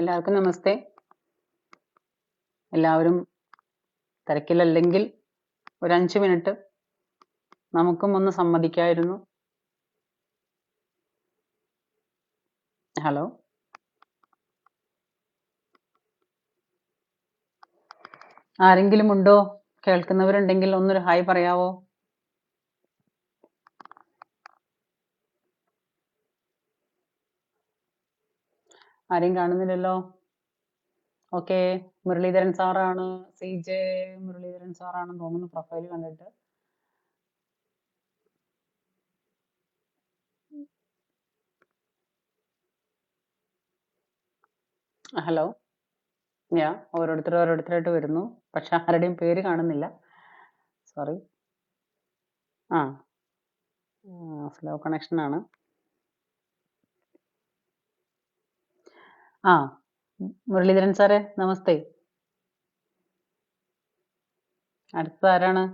എല്ലാവർക്കും നമസ്തേ. എല്ലാവരും തിരക്കിലല്ലെങ്കിൽ ഒരു അഞ്ച് മിനിറ്റ് നമുക്കും ഒന്ന് സമ്മതിക്കായിരുന്നു. ഹലോ? ആരെങ്കിലും ഉണ്ടോ? കേൾക്കുന്നവരുണ്ടെങ്കിൽ ഒന്നൊരു ഹായ് പറയാവോ? ആരെയും കാണുന്നില്ലല്ലോ. ഓക്കെ മുരളീധരൻ സാറാണ്. സി ജെ മുരളീധരൻ സാറാണെന്ന് തോന്നുന്നു പ്രൊഫൈൽ കണ്ടിട്ട്. ഹലോ യാ ഓരോരുത്തർ ഓരോരുത്തരായിട്ട് വരുന്നു. പക്ഷെ ആരുടെയും പേര് കാണുന്നില്ല. സോറി ആ. സ്ലോ കണക്ഷൻ ആണ്. ആ. മുരളീധരൻ സാറേ നമസ്തേ. അടുത്ത ആരാണ്?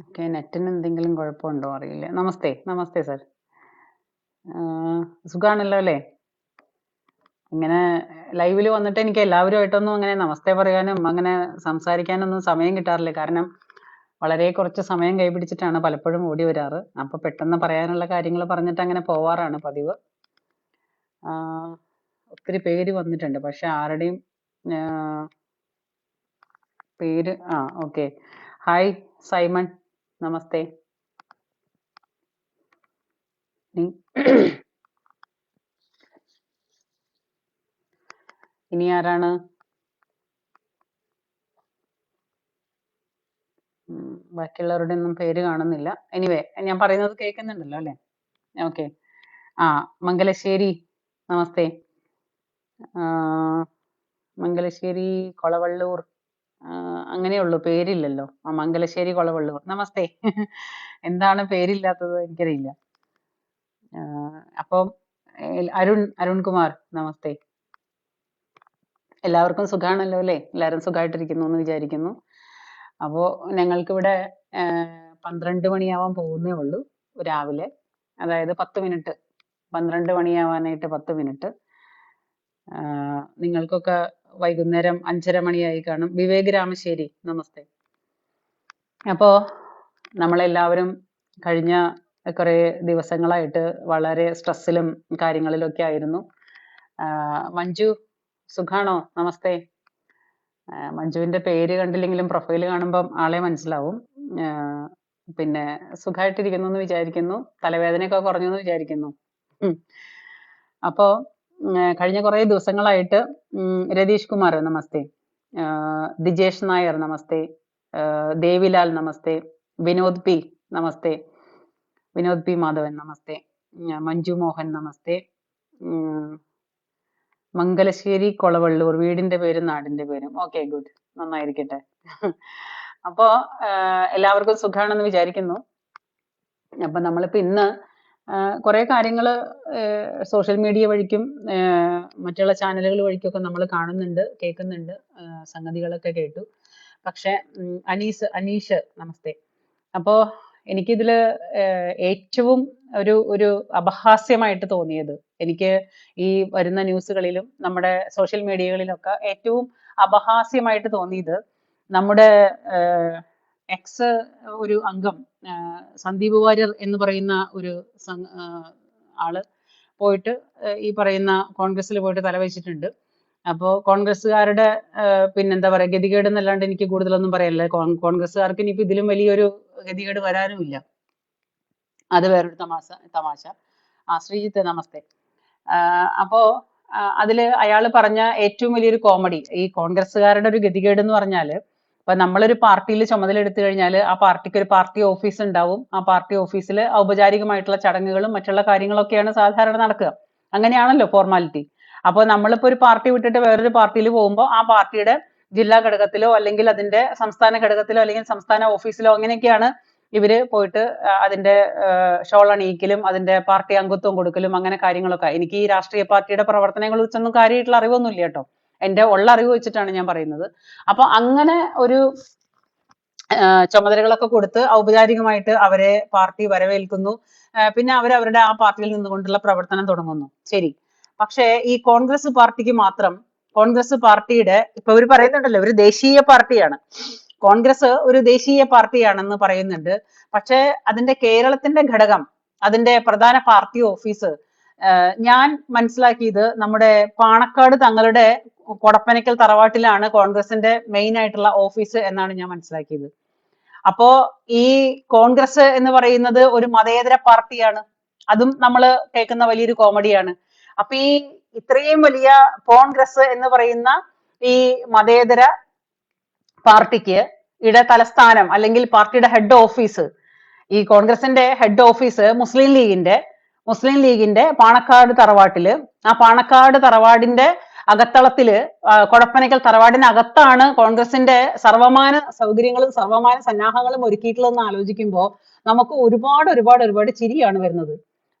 ഓക്കെ നെറ്റിന് എന്തെങ്കിലും കുഴപ്പമുണ്ടോ അറിയില്ല. നമസ്തേ നമസ്തേ സാർ. സുഖാണല്ലോ അല്ലേ? ഇങ്ങനെ ലൈവിൽ വന്നിട്ട് എനിക്ക് എല്ലാവരുമായിട്ടൊന്നും അങ്ങനെ നമസ്തേ പറയാനും അങ്ങനെ സംസാരിക്കാനൊന്നും സമയം കിട്ടാറില്ല. കാരണം വളരെ കുറച്ച് സമയം കൈപിടിച്ചിട്ടാണ് പലപ്പോഴും ഓടി വരാറ്. അപ്പൊ പെട്ടെന്ന് പറയാനുള്ള കാര്യങ്ങൾ പറഞ്ഞിട്ട് അങ്ങനെ പോവാറാണ് പതിവ്. ഒത്തിരി പേര് വന്നിട്ടുണ്ട്. പക്ഷെ ആരുടെയും പേര് ആ ഓക്കെ. Hi Simon. നമസ്തേ. ഇനി ആരാണ്? ബാക്കിയുള്ളവരുടെ ഒന്നും പേര് കാണുന്നില്ല. എനിവേ ഞാൻ പറയുന്നത് കേൾക്കുന്നുണ്ടല്ലോ അല്ലേ? ഓക്കെ ആ മംഗലശ്ശേരി നമസ്തേ. ആ, മംഗലശ്ശേരി കൊളവള്ളൂർ അങ്ങനെയുള്ളൂ പേരില്ലല്ലോ. ആ മംഗലശ്ശേരി കൊളവള്ളൂർ. നമസ്തേ. എന്താണ് പേരില്ലാത്തത് എനിക്കറിയില്ല. ആ, അപ്പം അരുൺ അരുൺകുമാർ നമസ്തേ. എല്ലാവർക്കും സുഖാണല്ലോ അല്ലേ? എല്ലാവരും സുഖമായിട്ടിരിക്കുന്നു എന്ന് വിചാരിക്കുന്നു. അപ്പോ ഞങ്ങൾക്കിവിടെ പന്ത്രണ്ട് മണിയാവാൻ പോകുന്നേ ഉള്ളൂ രാവിലെ. അതായത് പത്ത് മിനിറ്റ് പന്ത്രണ്ട് മണിയാവാനായിട്ട് പത്ത് മിനിറ്റ്. നിങ്ങൾക്കൊക്കെ വൈകുന്നേരം അഞ്ചര മണിയായി കാണും. വിവേക് രാമശ്ശേരി നമസ്തേ. അപ്പോ നമ്മളെല്ലാവരും കഴിഞ്ഞ കുറേ ദിവസങ്ങളായിട്ട് വളരെ സ്ട്രെസ്സിലും കാര്യങ്ങളിലൊക്കെ ആയിരുന്നു. മഞ്ജു സുഖാണോ? നമസ്തേ. മഞ്ജുവിന്റെ പേര് കണ്ടില്ലെങ്കിലും പ്രൊഫൈൽ കാണുമ്പം ആളെ മനസ്സിലാവും. പിന്നെ സുഖമായിട്ടിരിക്കുന്നു എന്ന് വിചാരിക്കുന്നു. തലവേദനയൊക്കെ കുറഞ്ഞു എന്ന് വിചാരിക്കുന്നു. ഉം. അപ്പോ കഴിഞ്ഞ കുറേ ദിവസങ്ങളായിട്ട് രതീഷ് കുമാർ നമസ്തേ. ദിജേഷ് നായർ നമസ്തേ. ദേവിലാൽ നമസ്തേ. വിനോദ് പി നമസ്തേ. വിനോദ് പി മാധവൻ നമസ്തേ. മഞ്ജു മോഹൻ നമസ്തേ. മംഗലശ്ശേരി കൊളവള്ളൂർ വീടിന്റെ പേരും നാടിന്റെ പേരും. ഓക്കെ ഗുഡ് നന്നായിരിക്കട്ടെ. അപ്പോ എല്ലാവർക്കും സുഖാണെന്ന് വിചാരിക്കുന്നു. അപ്പൊ നമ്മളിപ്പോ ഇന്ന് കുറെ കാര്യങ്ങൾ സോഷ്യൽ മീഡിയ വഴിക്കും മറ്റുള്ള ചാനലുകൾ വഴിക്കൊക്കെ നമ്മൾ കാണുന്നുണ്ട് കേൾക്കുന്നുണ്ട് സംഗതികളൊക്കെ കേട്ടു. പക്ഷെ അനീസ് അനീഷ് നമസ്തേ. അപ്പോ എനിക്കിതിൽ ആഹ് ഏറ്റവും ഒരു ഒരു അപഹാസ്യമായിട്ട് തോന്നിയത്. എനിക്ക് ഈ വരുന്ന ന്യൂസുകളിലും നമ്മുടെ സോഷ്യൽ മീഡിയകളിലൊക്കെ ഏറ്റവും അപഹാസ്യമായിട്ട് തോന്നിയത് നമ്മുടെ എക്സ് ഒരു അംഗം സന്ദീപ് വാര്യർ എന്ന് പറയുന്ന ഒരു ആൾ പോയിട്ട് ഈ പറയുന്ന കോൺഗ്രസ്സിൽ പോയിട്ട് തലവെച്ചിട്ടുണ്ട് അപ്പോ കോൺഗ്രസ്സുകാരുടെ പിന്നെന്താ പറയുക ഗതികേട് എന്നല്ലാണ്ട് എനിക്ക് കൂടുതലൊന്നും പറയാനില്ല. കോൺ- കോൺഗ്രസ്സുകാർക്ക് ഇനിയിപ്പോൾ ഇതിലും വലിയൊരു ഗതികേട് വരാനുമില്ല. അത് വേറൊരു തമാശ തമാശ. ആ ശ്രീജിത്ത് നമസ്തേ. അപ്പോ അതിൽ അയാൾ പറഞ്ഞ ഏറ്റവും വലിയൊരു കോമഡി ഈ കോൺഗ്രസ്സുകാരുടെ ഒരു ഗതികേട് എന്ന് പറഞ്ഞാൽ ഇപ്പൊ നമ്മളൊരു പാർട്ടിയിൽ ചുമതല എടുത്തു കഴിഞ്ഞാൽ ആ പാർട്ടിക്ക് ഒരു പാർട്ടി ഓഫീസ് ഉണ്ടാവും. ആ പാർട്ടി ഓഫീസിൽ ഔപചാരികമായിട്ടുള്ള ചടങ്ങുകളും മറ്റുള്ള കാര്യങ്ങളൊക്കെയാണ് സാധാരണ നടക്കുക. അങ്ങനെയാണല്ലോ ഫോർമാലിറ്റി. അപ്പോൾ നമ്മളിപ്പോൾ ഒരു പാർട്ടി വിട്ടിട്ട് വേറൊരു പാർട്ടിയിൽ പോകുമ്പോൾ ആ പാർട്ടിയുടെ ജില്ലാ ഘടകത്തിലോ അല്ലെങ്കിൽ അതിന്റെ സംസ്ഥാന ഘടകത്തിലോ അല്ലെങ്കിൽ സംസ്ഥാന ഓഫീസിലോ അങ്ങനെയൊക്കെയാണ് ഇവർ പോയിട്ട് അതിന്റെ ഷോൾ അണിയിക്കലും അതിന്റെ പാർട്ടി അംഗത്വം കൊടുക്കലും അങ്ങനെ കാര്യങ്ങളൊക്കെ. എനിക്ക് ഈ രാഷ്ട്രീയ പാർട്ടിയുടെ പ്രവർത്തനങ്ങളെ കുറിച്ചൊന്നും കാര്യമായിട്ടുള്ള അറിവൊന്നും ഇല്ല കേട്ടോ. എന്റെ ഉള്ള അറിവ് വെച്ചിട്ടാണ് ഞാൻ പറയുന്നത്. അപ്പൊ അങ്ങനെ ഒരു ചുമതലകളൊക്കെ കൊടുത്ത് ഔപചാരികമായിട്ട് അവരെ പാർട്ടി വരവേൽക്കുന്നു. പിന്നെ അവർ അവരുടെ ആ പാർട്ടിയിൽ നിന്നുകൊണ്ടുള്ള പ്രവർത്തനം തുടങ്ങുന്നു. ശരി. പക്ഷേ ഈ കോൺഗ്രസ് പാർട്ടിക്ക് മാത്രം കോൺഗ്രസ് പാർട്ടിയുടെ ഇപ്പൊ ഇവർ പറയുന്നുണ്ടല്ലോ ഒരു ദേശീയ പാർട്ടിയാണ്. കോൺഗ്രസ് ഒരു ദേശീയ പാർട്ടിയാണെന്ന് പറയുന്നുണ്ട്. പക്ഷേ അതിന്റെ കേരളത്തിന്റെ ഘടകം അതിന്റെ പ്രധാന പാർട്ടി ഓഫീസ് ഞാൻ മനസ്സിലാക്കിയത് നമ്മുടെ പാണക്കാട് തങ്ങളുടെ കൊടപ്പനക്കൽ തറവാട്ടിലാണ് കോൺഗ്രസിന്റെ മെയിൻ ആയിട്ടുള്ള ഓഫീസ് എന്നാണ് ഞാൻ മനസ്സിലാക്കിയത്. അപ്പോ ഈ കോൺഗ്രസ് എന്ന് പറയുന്നത് ഒരു മതേതര പാർട്ടിയാണ്. അതും നമ്മൾ കേൾക്കുന്ന വലിയൊരു കോമഡിയാണ് അപ്പൊ ഈ ഇത്രയും വലിയ കോൺഗ്രസ് എന്ന് പറയുന്ന ഈ മതേതര പാർട്ടിക്ക് ഇട തലസ്ഥാനം അല്ലെങ്കിൽ പാർട്ടിയുടെ ഹെഡ് ഓഫീസ് ഈ കോൺഗ്രസിന്റെ ഹെഡ് ഓഫീസ് മുസ്ലിം ലീഗിന്റെ മുസ്ലിം ലീഗിന്റെ പാണക്കാട് തറവാട്ടിൽ ആ പാണക്കാട് തറവാടിന്റെ അകത്തളത്തിൽ കൊടപ്പനയ്ക്കൽ തറവാടിന് അകത്താണ് കോൺഗ്രസിന്റെ സർവമാന സൗകര്യങ്ങളും സർവമാന സന്നാഹങ്ങളും ഒരുക്കിയിട്ടുള്ളതെന്ന് ആലോചിക്കുമ്പോൾ നമുക്ക് ഒരുപാട് ഒരുപാട് ഒരുപാട് ചിരിയാണ് വരുന്നത്.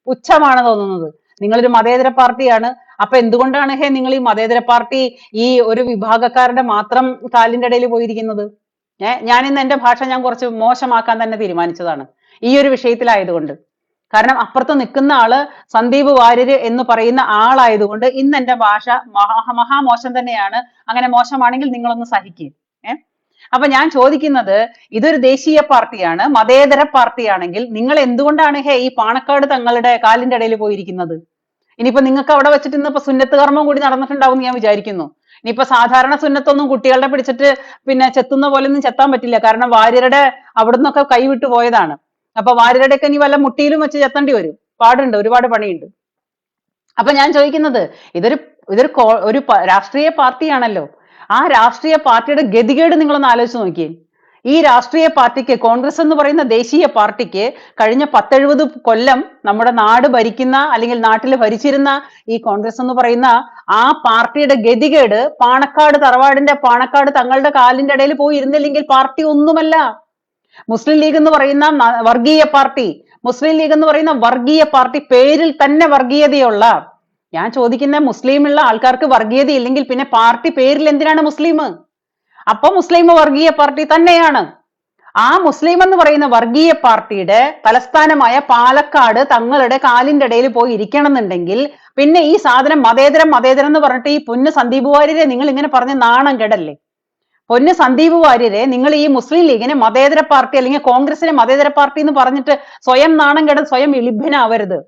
പുച്ഛമാണ് തോന്നുന്നത്. നിങ്ങളൊരു മതേതര പാർട്ടിയാണ് അപ്പൊ എന്തുകൊണ്ടാണ് ഹേ നിങ്ങൾ ഈ മതേതര പാർട്ടി ഈ ഒരു വിഭാഗക്കാരുടെ മാത്രം കാലിന്റെ ഇടയിൽ പോയിരിക്കുന്നത്? ഏഹ് ഞാൻ ഇന്ന് എന്റെ ഭാഷ ഞാൻ കുറച്ച് മോശമാക്കാൻ തന്നെ തീരുമാനിച്ചതാണ്. ഈ ഒരു വിഷയത്തിലായതുകൊണ്ട്. കാരണം അപ്പുറത്ത് നിൽക്കുന്ന ആൾ സന്ദീപ് വാര്യര് എന്ന് പറയുന്ന ആളായതുകൊണ്ട് ഇന്ന് എന്റെ ഭാഷ മഹാ മഹാമോശം തന്നെയാണ്. അങ്ങനെ മോശമാണെങ്കിൽ നിങ്ങളൊന്ന് സഹിക്കുക ഏഹ് അപ്പൊ ഞാൻ ചോദിക്കുന്നത് ഇതൊരു ദേശീയ പാർട്ടിയാണ് മതേതര പാർട്ടിയാണെങ്കിൽ നിങ്ങൾ എന്തുകൊണ്ടാണ് ഹേ ഈ പാണക്കാട് തങ്ങളുടെ കാലിന്റെ ഇടയിൽ പോയിരിക്കുന്നത്? ഇനിയിപ്പോ നിങ്ങൾക്ക് അവിടെ വെച്ചിട്ട് ഇന്നിപ്പോ സുന്നത്ത് കർമ്മം കൂടി നടന്നിട്ടുണ്ടാവും ഞാൻ വിചാരിക്കുന്നു. ഇനിയിപ്പോ സാധാരണ സുന്നത്തൊന്നും കുട്ടികളുടെ പിടിച്ചിട്ട് പിന്നെ ചെത്തുന്ന പോലെ ഒന്നും ചെത്താൻ പറ്റില്ല. കാരണം വാര്യരുടെ അവിടുന്നൊക്കെ കൈവിട്ടു പോയതാണ്. അപ്പൊ വാര്യരുടെ ഒക്കെ ഇനി വല്ല മുട്ടിയിലും വെച്ച് ചെത്തേണ്ടി വരും. പാടുണ്ട് ഒരുപാട് പണിയുണ്ട്. അപ്പൊ ഞാൻ ചോദിക്കുന്നത് ഇതൊരു ഇതൊരു ഒരു രാഷ്ട്രീയ പാർട്ടിയാണല്ലോ. ആ രാഷ്ട്രീയ പാർട്ടിയുടെ ഗതികേട് നിങ്ങളൊന്ന് ആലോചിച്ച് നോക്കിയേ. ഈ രാഷ്ട്രീയ പാർട്ടിക്ക് കോൺഗ്രസ് എന്ന് പറയുന്ന ദേശീയ പാർട്ടിക്ക് കഴിഞ്ഞ പത്തെഴുപത് കൊല്ലം നമ്മുടെ നാട് ഭരിക്കുന്ന അല്ലെങ്കിൽ നാട്ടിൽ ഭരിച്ചിരുന്ന ഈ കോൺഗ്രസ് എന്ന് പറയുന്ന ആ പാർട്ടിയുടെ ഗതികേട് പാണക്കാട് തറവാടിന്റെ പാണക്കാട് തങ്ങളുടെ കാലിന്റെ ഇടയിൽ പോയി ഇരുന്നില്ലെങ്കിൽ പാർട്ടി ഒന്നുമല്ല. മുസ്ലിം ലീഗ് എന്ന് പറയുന്ന വർഗീയ പാർട്ടി മുസ്ലിം ലീഗ് എന്ന് പറയുന്ന വർഗീയ പാർട്ടി പേരിൽ തന്നെ വർഗീയതയുള്ള. ഞാൻ ചോദിക്കുന്ന മുസ്ലിം ഉള്ള ആൾക്കാർക്ക് വർഗീയത ഇല്ലെങ്കിൽ പിന്നെ പാർട്ടി പേരിൽ എന്തിനാണ് മുസ്ലിം? അപ്പൊ മുസ്ലിം വർഗീയ പാർട്ടി തന്നെയാണ്. ആ മുസ്ലിം എന്ന് പറയുന്ന വർഗീയ പാർട്ടിയുടെ തലസ്ഥാനമായ പാലക്കാട് തങ്ങളുടെ കാലിന്റെ ഇടയിൽ പോയി ഇരിക്കണം എന്നുണ്ടെങ്കിൽ പിന്നെ ഈ സാധനം മതേതരം മതേതരം എന്ന് പറഞ്ഞിട്ട് ഈ പൊന്ന് സന്ദീപ് വാര്യരെ നിങ്ങൾ ഇങ്ങനെ പറഞ്ഞ് നാണം കെടല്ലേ? പൊന്ന് സന്ദീപ് വാര്യരെ നിങ്ങൾ ഈ മുസ്ലിം ലീഗിനെ മതേതര പാർട്ടി അല്ലെങ്കിൽ കോൺഗ്രസിനെ മതേതര പാർട്ടി എന്ന് പറഞ്ഞിട്ട് സ്വയം നാണം കെടൽ സ്വയം ഇളിഭനാവരുത്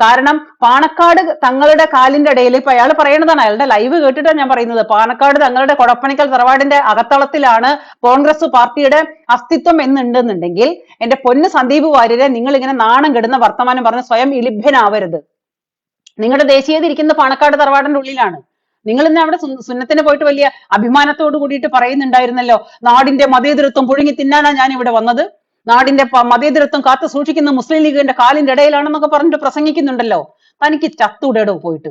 കാരണം പാണക്കാട് തങ്ങളുടെ കാലിന്റെ ഇടയിൽ ഇപ്പൊ അയാൾ പറയണതാണ് അയാളുടെ ലൈവ് കേട്ടിട്ടാണ് ഞാൻ പറയുന്നത്. പാണക്കാട് തങ്ങളുടെ കൊടപ്പണിക്കൽ തറവാടിന്റെ അകത്തളത്തിലാണ് കോൺഗ്രസ് പാർട്ടിയുടെ അസ്തിത്വം എന്നുണ്ടെന്നുണ്ടെങ്കിൽ എന്റെ പൊന്ന് സന്ദീപ് വാര്യരെ നിങ്ങൾ ഇങ്ങനെ നാണം കെടുന്ന വർത്തമാനം പറഞ്ഞ് സ്വയം ഇലിഭ്യനാവരുത് നിങ്ങളുടെ ദേശീയത ഇരിക്കുന്ന പാണക്കാട് തറവാടിന്റെ ഉള്ളിലാണ്. നിങ്ങൾ ഇന്ന് അവിടെ സുന്ന- സുന്നത്തിന് പോയിട്ട് വലിയ അഭിമാനത്തോട് കൂടിയിട്ട് പറയുന്നുണ്ടായിരുന്നല്ലോ നാടിന്റെ മതേതൃത്വം പുഴുങ്ങി തിന്നാനാ ഞാൻ ഇവിടെ വന്നത്. നാടിന്റെ മതേതരത്വം കാത്തു സൂക്ഷിക്കുന്ന മുസ്ലിം ലീഗിന്റെ കാലിന്റെ ഇടയിലാണെന്നൊക്കെ പറഞ്ഞിട്ട് പ്രസംഗിക്കുന്നുണ്ടല്ലോ. തനിക്ക് ചത്തൂടെ എടോ പോയിട്ട്.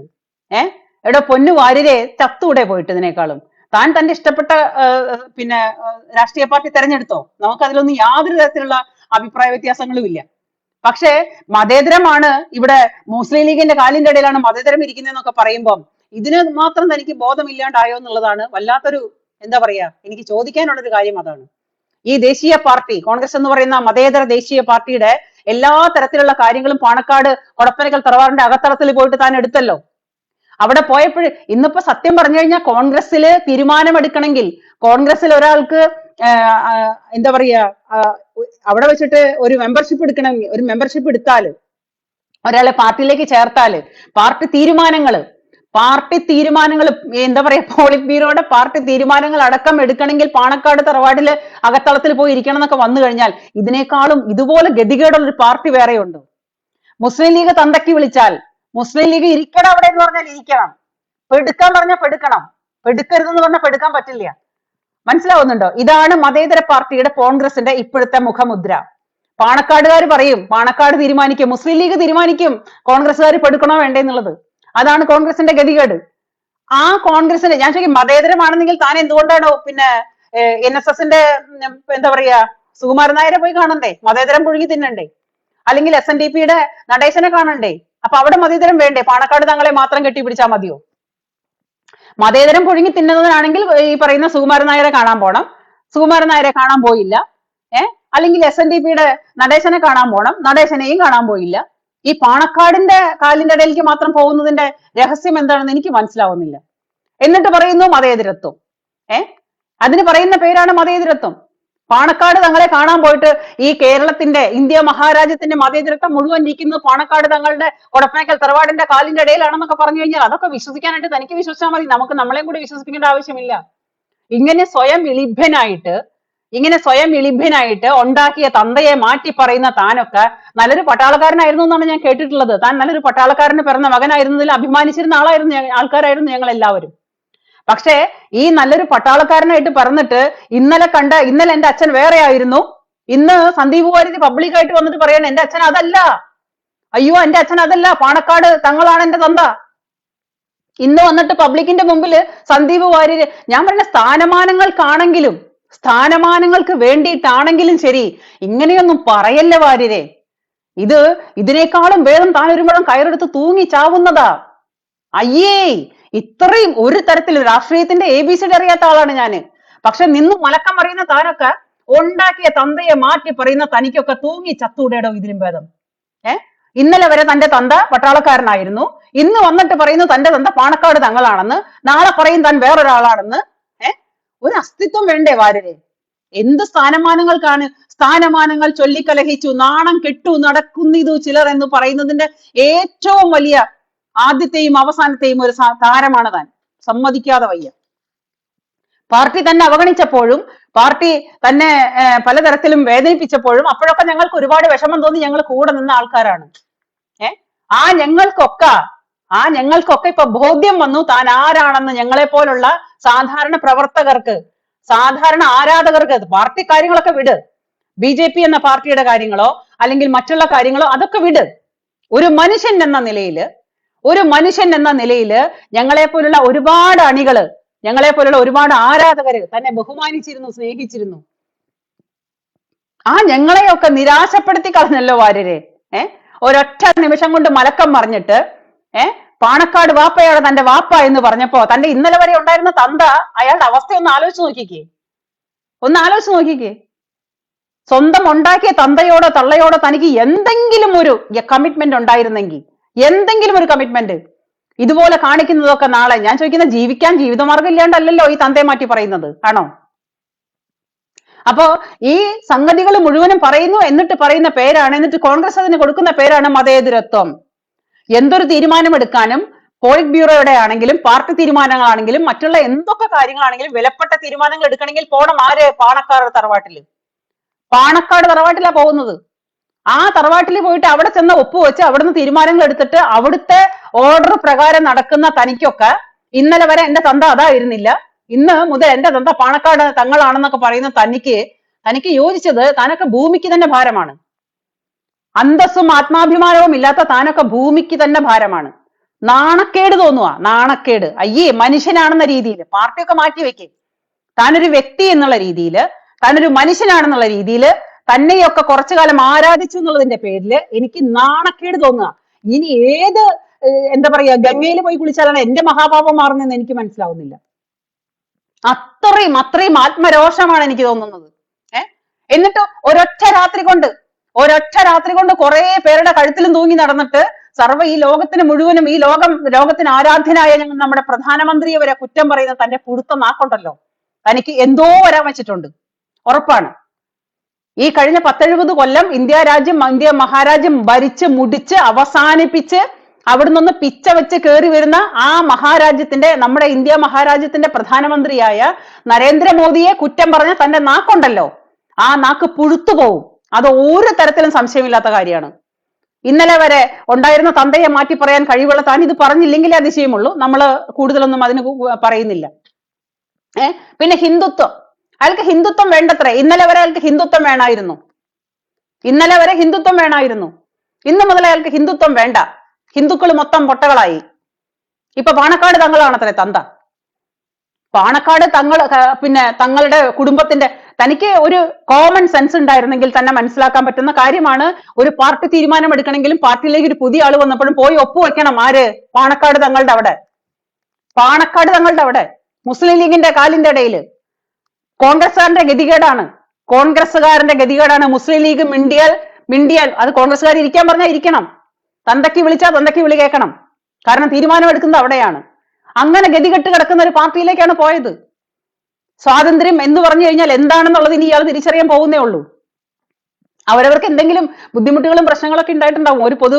ഏ? എടോ പൊന്നു വാര്യരെ ചത്തൂടെ പോയിട്ട് ഇതിനേക്കാളും. താൻ തന്റെ ഇഷ്ടപ്പെട്ട പിന്നെ രാഷ്ട്രീയ പാർട്ടി തെരഞ്ഞെടുത്തോ? നമുക്ക് അതിലൊന്നും യാതൊരു തരത്തിലുള്ള അഭിപ്രായ വ്യത്യാസങ്ങളും ഇല്ല. പക്ഷേ മതേതരമാണ് ഇവിടെ മുസ്ലിം ലീഗിന്റെ കാലിന്റെ ഇടയിലാണ് മതേതരം ഇരിക്കുന്നതെന്നൊക്കെ പറയുമ്പം ഇതിന് മാത്രം തനിക്ക് ബോധമില്ലാണ്ടായോ എന്നുള്ളതാണ് വല്ലാത്തൊരു എന്താ പറയാ എനിക്ക് ചോദിക്കാനുള്ളൊരു കാര്യം അതാണ്. ഈ ദേശീയ പാർട്ടി കോൺഗ്രസ് എന്ന് പറയുന്ന മതേതര ദേശീയ പാർട്ടിയുടെ എല്ലാ തരത്തിലുള്ള കാര്യങ്ങളും പാണക്കാട് കൊടപ്പനക്കൽ തറവാറിന്റെ അകത്തളത്തിൽ പോയിട്ട് താൻ എടുത്തല്ലോ. അവിടെ പോയപ്പോൾ ഇന്നിപ്പോ സത്യം പറഞ്ഞു കഴിഞ്ഞാൽ കോൺഗ്രസ്സിൽ തീരുമാനമെടുക്കണമെങ്കിൽ കോൺഗ്രസ്സിൽ ഒരാൾക്ക് എന്താ പറയാ അവിടെ വെച്ചിട്ട് ഒരു മെമ്പർഷിപ്പ് എടുക്കണമെങ്കിൽ ഒരു മെമ്പർഷിപ്പ് എടുത്താൽ ഒരാളെ പാർട്ടിയിലേക്ക് ചേർത്താൽ പാർട്ടി തീരുമാനങ്ങൾ പാർട്ടി തീരുമാനങ്ങൾ എന്താ പറയാ പോളിറ്റ് ബ്യൂറോയുടെ പാർട്ടി തീരുമാനങ്ങൾ അടക്കം എടുക്കണമെങ്കിൽ പാണക്കാട് തറവാടിൽ അകത്തളത്തിൽ പോയി ഇരിക്കണം എന്നൊക്കെ വന്നു കഴിഞ്ഞാൽ ഇതിനേക്കാളും ഇതുപോലെ ഗതികേടുള്ള ഒരു പാർട്ടി വേറെയുണ്ട്. മുസ്ലിം ലീഗ് തന്തക്കി വിളിച്ചാൽ മുസ്ലിം ലീഗ് ഇരിക്കണം അവിടെ എന്ന് പറഞ്ഞാൽ ഇരിക്കണം. പെടുക്കാൻ പറഞ്ഞാൽ പെടുക്കണം. പെടുക്കരുതെന്ന് പറഞ്ഞാൽ പെടുക്കാൻ പറ്റില്ല. മനസ്സിലാവുന്നുണ്ടോ? ഇതാണ് മതേതര പാർട്ടിയുടെ കോൺഗ്രസിന്റെ ഇപ്പോഴത്തെ മുഖമുദ്ര. പാണക്കാടുകാർ പറയും പാണക്കാട് തീരുമാനിക്കും മുസ്ലിം ലീഗ് തീരുമാനിക്കും കോൺഗ്രസ്സുകാർ പെടുക്കണോ വേണ്ടേ എന്നുള്ളത്. അതാണ് കോൺഗ്രസിന്റെ ഗതികേട്. ആ കോൺഗ്രസിന്റെ ഞാൻ ചോദിക്കും മതേതരമാണെന്നെങ്കിൽ താൻ എന്തുകൊണ്ടാണോ പിന്നെ എൻ എസ് എസിന്റെ എന്താ പറയാ സുകുമാരൻ നായരെ പോയി കാണണ്ടേ? മതേതരം പുഴുങ്ങി തിന്നണ്ടേ? അല്ലെങ്കിൽ എസ് എൻ ഡി പിയുടെ നടേശനെ കാണണ്ടേ? അപ്പൊ അവിടെ മതേതരം വേണ്ടേ? പാണക്കാട് തങ്ങളെ മാത്രം കെട്ടിപ്പിടിച്ചാൽ മതിയോ? മതേതരം പുഴുങ്ങി തിന്നുന്നതിനാണെങ്കിൽ ഈ പറയുന്ന സുകുമാരൻ നായരെ കാണാൻ പോണം. സുകുമാരൻ നായരെ കാണാൻ പോയില്ല. ഏഹ് അല്ലെങ്കിൽ എസ് എൻ ഡി പിയുടെ നടേശനെ കാണാൻ പോണം. നടേശനെയും കാണാൻ പോയില്ല. ഈ പാണക്കാടിന്റെ കാലിന്റെ ഇടയിലേക്ക് മാത്രം പോകുന്നതിന്റെ രഹസ്യം എന്താണെന്ന് എനിക്ക് മനസ്സിലാവുന്നില്ല. എന്നിട്ട് പറയുന്നു മതേതരത്വം. ഏ? അതിന് പറയുന്ന പേരാണ് മതേതരത്വം. പാണക്കാട് തങ്ങളെ കാണാൻ പോയിട്ട് ഈ കേരളത്തിന്റെ ഇന്ത്യ മഹാരാജ്യത്തിന്റെ മതേതരത്വം മുഴുവൻ ഇരിക്കുന്നത് പാണക്കാട് തങ്ങളുടെ കൊടപ്പനക്കൽ തറവാടിന്റെ കാലിന്റെ ഇടയിലാണെന്നൊക്കെ പറഞ്ഞു കഴിഞ്ഞാൽ അതൊക്കെ വിശ്വസിക്കാനായിട്ട് തനിക്ക് വിശ്വസിച്ചാൽ മതി. നമുക്ക് നമ്മളെയും കൂടി വിശ്വസിപ്പിക്കേണ്ട ആവശ്യമില്ല. ഇങ്ങനെ സ്വയം വിളിഭനായിട്ട് ഇങ്ങനെ സ്വയം വിളിഭനായിട്ട് ഉണ്ടാക്കിയ തന്തയെ മാറ്റി പറയുന്ന താനൊക്കെ നല്ലൊരു പട്ടാളക്കാരനായിരുന്നു എന്നാണ് ഞാൻ കേട്ടിട്ടുള്ളത്. താൻ നല്ലൊരു പട്ടാളക്കാരന് പിറന്ന മകനായിരുന്നതിൽ അഭിമാനിച്ചിരുന്ന ആളായിരുന്നു ആൾക്കാരായിരുന്നു ഞങ്ങൾ എല്ലാവരും. പക്ഷേ ഈ നല്ലൊരു പട്ടാളക്കാരനായിട്ട് പറഞ്ഞിട്ട് ഇന്നലെ കണ്ട ഇന്നലെ എന്റെ അച്ഛൻ വേറെ ആയിരുന്നു ഇന്ന് സന്ദീപ് വാര്യർ പബ്ലിക്കായിട്ട് വന്നിട്ട് പറയണേ എന്റെ അച്ഛൻ അതല്ല. അയ്യോ എന്റെ അച്ഛൻ അതല്ല. പാണക്കാട് തങ്ങളാണ് എന്റെ തന്ത. ഇന്ന് വന്നിട്ട് പബ്ലിക്കിന്റെ മുമ്പിൽ സന്ദീപ് വാര്യര് ഞാൻ പറഞ്ഞ സ്ഥാനമാനങ്ങൾക്കാണെങ്കിലും സ്ഥാനമാനങ്ങൾക്ക് വേണ്ടിയിട്ടാണെങ്കിലും ശരി ഇങ്ങനെയൊന്നും പറയല്ല വാര്യരെ. ഇത് ഇതിനേക്കാളും വേദം താൻ ഒരുമ്പോഴും കയറെടുത്ത് തൂങ്ങി ചാവുന്നതാ. അയ്യേ ഇത്രയും ഒരു തരത്തിൽ രാഷ്ട്രീയത്തിന്റെ എ ബി സി ഡി അറിയാത്ത ആളാണ് ഞാൻ. പക്ഷെ നിന്ന് മലക്കം അറിയുന്ന താനൊക്കെ ഉണ്ടാക്കിയ തന്തയെ മാറ്റി പറയുന്ന തനിക്കൊക്കെ തൂങ്ങി ചത്തൂടേടോ ഇതിലും ഭേദം. ഏ? ഇന്നലെ വരെ തന്റെ തന്ത പട്ടാളക്കാരനായിരുന്നു. ഇന്ന് വന്നിട്ട് പറയുന്നു തന്റെ തന്ത പാണക്കാട് തങ്ങളാണെന്ന്. നാളെ പറയും താൻ വേറൊരാളാണെന്ന്. ഏ? ഒരു അസ്തിത്വം വേണ്ടേ വാരരെ എന്ത് സ്ഥാനമാനങ്ങൾക്കാണ് സ്ഥാനമാനങ്ങൾ ചൊല്ലിക്കലഹിച്ചു നാണം കെട്ടു നടക്കുന്നിതു ചിലർ എന്ന് പറയുന്നതിന്റെ ഏറ്റവും വലിയ ആദ്യത്തെയും അവസാനത്തെയും ഒരു താരമാണ് താൻ. സമ്മതിക്കാതെ വയ്യ. പാർട്ടി തന്നെ അവഗണിച്ചപ്പോഴും പാർട്ടി തന്നെ പലതരത്തിലും വേദനിപ്പിച്ചപ്പോഴും അപ്പോഴൊക്കെ ഞങ്ങൾക്ക് ഒരുപാട് വിഷമം തോന്നി ഞങ്ങൾ കൂടെ നിന്ന ആൾക്കാരാണ്. ഏ? ആ ഞങ്ങൾക്കൊക്കെ ആ ഞങ്ങൾക്കൊക്കെ ഇപ്പൊ ബോധ്യം വന്നു താൻ ആരാണെന്ന് ഞങ്ങളെ പോലുള്ള സാധാരണ പ്രവർത്തകർക്ക് സാധാരണ ആരാധകർക്ക് പാർട്ടി കാര്യങ്ങളൊക്കെ വിട്. ബി ജെ പി എന്ന പാർട്ടിയുടെ കാര്യങ്ങളോ അല്ലെങ്കിൽ മറ്റുള്ള കാര്യങ്ങളോ അതൊക്കെ വിട്. ഒരു മനുഷ്യൻ എന്ന നിലയിൽ ഒരു മനുഷ്യൻ എന്ന നിലയിൽ ഞങ്ങളെ പോലുള്ള ഒരുപാട് അണികൾ ഞങ്ങളെ പോലുള്ള ഒരുപാട് ആരാധകര് തന്നെ ബഹുമാനിച്ചിരുന്നു സ്നേഹിച്ചിരുന്നു. ആ ഞങ്ങളെയൊക്കെ നിരാശപ്പെടുത്തി കളഞ്ഞല്ലോ വാര്യരെ. ഏ? ഒരൊറ്റ നിമിഷം കൊണ്ട് മലക്കം മറിഞ്ഞിട്ട് ഏ? പാണക്കാട് വാപ്പയാണ് തന്റെ വാപ്പ എന്ന് പറഞ്ഞപ്പോ തന്റെ ഇന്നലെ വരെ ഉണ്ടായിരുന്ന തന്ത അയാളുടെ അവസ്ഥ ഒന്ന് ആലോചിച്ച് നോക്കിക്കേ. ഒന്ന് ആലോചിച്ച് നോക്കിക്കേ. സ്വന്തം ഉണ്ടാക്കിയ തന്തയോടോ തള്ളയോടോ തനിക്ക് എന്തെങ്കിലും ഒരു കമ്മിറ്റ്മെന്റ് ഉണ്ടായിരുന്നെങ്കിൽ എന്തെങ്കിലും ഒരു കമ്മിറ്റ്മെന്റ് ഇതുപോലെ കാണിക്കുന്നതൊക്കെ നാളെ ഞാൻ ചോദിക്കുന്ന ജീവിക്കാൻ ജീവിതമാർഗം ഇല്ലാണ്ടല്ലല്ലോ ഈ തന്തയെ മാറ്റി പറയുന്നത് ആണോ? അപ്പോ ഈ സംഗതികൾ മുഴുവനും പറയുന്നു എന്നിട്ട് പറയുന്ന പേരാണ് എന്നിട്ട് കോൺഗ്രസ് അതിന് കൊടുക്കുന്ന പേരാണ് മതേതരത്വം. എന്തൊരു തീരുമാനമെടുക്കാനും പോളിറ്റ് ബ്യൂറോയുടെ ആണെങ്കിലും പാർട്ടി തീരുമാനങ്ങളാണെങ്കിലും മറ്റുള്ള എന്തൊക്കെ കാര്യങ്ങളാണെങ്കിലും വിലപ്പെട്ട തീരുമാനങ്ങൾ എടുക്കണമെങ്കിൽ പോണം ആര് പാണക്കാരുടെ തറവാട്ടിൽ. പാണക്കാട് തറവാട്ടിലാ പോകുന്നത്. ആ തറവാട്ടിൽ പോയിട്ട് അവിടെ ചെന്ന ഒപ്പ് ഒപ്പുവെച്ച് അവിടുന്ന് തീരുമാനങ്ങൾ എടുത്തിട്ട് അവിടുത്തെ ഓർഡർ പ്രകാരം നടക്കുന്ന തനിക്കൊക്കെ ഇന്നലെ വരെ എന്റെ തന്ത അതായിരുന്നില്ല ഇന്ന് മുതൽ എന്റെ തന്ത പാണക്കാട് തങ്ങളാണെന്നൊക്കെ പറയുന്ന തനിക്ക് തനിക്ക് യോജിച്ചത് താനൊക്കെ ഭൂമിക്ക് തന്നെ ഭാരമാണ്. അന്തസ്സും ആത്മാഭിമാനവും ഇല്ലാത്ത താനൊക്കെ ഭൂമിക്ക് തന്നെ ഭാരമാണ്. നാണക്കേട് തോന്നുക നാണക്കേട്. അയ്യേ മനുഷ്യനാണെന്ന രീതിയിൽ പാർട്ടിയൊക്കെ മാറ്റി വെക്കേ താനൊരു വ്യക്തി എന്നുള്ള രീതിയിൽ താനൊരു മനുഷ്യനാണെന്നുള്ള രീതിയിൽ തന്നെയൊക്കെ കുറച്ചു കാലം ആരാധിച്ചു എന്നുള്ളതിന്റെ പേരിൽ എനിക്ക് നാണക്കേട് തോന്നുക. ഇനി ഏത് എന്താ പറയാ ഗംഗയിൽ പോയി കുളിച്ചാലാണ് എന്റെ മഹാഭാവം മാറുന്നതെന്ന് എനിക്ക് മനസ്സിലാവുന്നില്ല. അത്രയും അത്രയും ആത്മരോഷമാണ് എനിക്ക് തോന്നുന്നത്. ഏ? എന്നിട്ട് ഒരൊറ്റ രാത്രി കൊണ്ട് ഒരൊറ്റ രാത്രി കൊണ്ട് കുറെ പേരുടെ കഴുത്തിലും തൂങ്ങി നടന്നിട്ട് സർവ ഈ ലോകത്തിന് മുഴുവനും ഈ ലോകം ലോകത്തിന് ആരാധ്യനായ ഞങ്ങൾ നമ്മുടെ പ്രധാനമന്ത്രിയെ വരെ കുറ്റം പറയുന്ന തന്റെ പുടുത്ത നാക്കുണ്ടല്ലോ. തനിക്ക് എന്തോ വരാൻ വെച്ചിട്ടുണ്ട്. ഉറപ്പാണ്. ഈ കഴിഞ്ഞ പത്തെഴുപത് കൊല്ലം ഇന്ത്യ രാജ്യം ഇന്ത്യ മഹാരാജ്യം ഭരിച്ച് മുടിച്ച് അവസാനിപ്പിച്ച് അവിടെ നിന്ന് പിച്ച വെച്ച് കയറി വരുന്ന ആ മഹാരാജ്യത്തിന്റെ നമ്മുടെ ഇന്ത്യ മഹാരാജ്യത്തിന്റെ പ്രധാനമന്ത്രിയായ നരേന്ദ്രമോദിയെ കുറ്റം പറഞ്ഞ തന്റെ നാക്കുണ്ടല്ലോ. ആ നാക്ക് പുഴുത്തു പോവും. അത് ഒരു തരത്തിലും സംശയമില്ലാത്ത കാര്യമാണ്. ഇന്നലെ വരെ ഉണ്ടായിരുന്ന തന്തയെ മാറ്റി പറയാൻ കഴിവുള്ള താൻ ഇത് പറഞ്ഞില്ലെങ്കിലേ അതിശയമുള്ളൂ. നമ്മൾ കൂടുതലൊന്നും അതിന് പറയുന്നില്ല. ഏഹ് പിന്നെ ഹിന്ദുത്വം. അയാൾക്ക് ഹിന്ദുത്വം വേണ്ടത്രേ. ഇന്നലെ വരെ അയാൾക്ക് ഹിന്ദുത്വം വേണമായിരുന്നു ഇന്നലെ വരെ ഹിന്ദുത്വം വേണമായിരുന്നു ഇന്ന് മുതൽ അയാൾക്ക് ഹിന്ദുത്വം വേണ്ട. ഹിന്ദുക്കൾ മൊത്തം പൊട്ടകളായി. ഇപ്പൊ പാണക്കാട് തങ്ങളാണത്രേ തന്ത. പാണക്കാട് തങ്ങൾ പിന്നെ തങ്ങളുടെ കുടുംബത്തിന്റെ തനിക്ക് ഒരു കോമൺ സെൻസ് ഉണ്ടായിരുന്നെങ്കിൽ തന്നെ മനസ്സിലാക്കാൻ പറ്റുന്ന കാര്യമാണ് ഒരു പാർട്ടി തീരുമാനം എടുക്കണമെങ്കിലും പാർട്ടിയിലേക്ക് ഒരു പുതിയ ആൾ വന്നപ്പോഴും പോയി ഒപ്പുവെക്കണം ആര്? പാണക്കാട് തങ്ങളുടെ അവിടെ. പാണക്കാട് തങ്ങളുടെ അവിടെ. മുസ്ലിം ലീഗിന്റെ കാലിന്റെ ഇടയിൽ കോൺഗ്രസ്സുകാരന്റെ ഗതികേടാണ്. കോൺഗ്രസ്സുകാരന്റെ ഗതികേടാണ്. മുസ്ലിം ലീഗ് മിണ്ടിയാൽ മിണ്ടിയാൽ അത് കോൺഗ്രസ്സുകാർ ഇരിക്കാൻ പറഞ്ഞാൽ ഇരിക്കണം. തന്തയ്ക്ക് വിളിച്ചാൽ തന്തയ്ക്ക് വിളി കേൾക്കണം. കാരണം തീരുമാനം എടുക്കുന്നത് അവിടെയാണ്. അങ്ങനെ ഗതികെട്ട് കിടക്കുന്ന ഒരു പാർട്ടിയിലേക്കാണ് പോയത്. സ്വാതന്ത്ര്യം എന്ന് പറഞ്ഞു കഴിഞ്ഞാൽ എന്താണെന്നുള്ളത് ഇനി ഇയാൾ തിരിച്ചറിയാൻ പോകുന്നേ ഉള്ളൂ. അവരവർക്ക് എന്തെങ്കിലും ബുദ്ധിമുട്ടുകളും പ്രശ്നങ്ങളൊക്കെ ഉണ്ടായിട്ടുണ്ടാവും. ഒരു പൊതു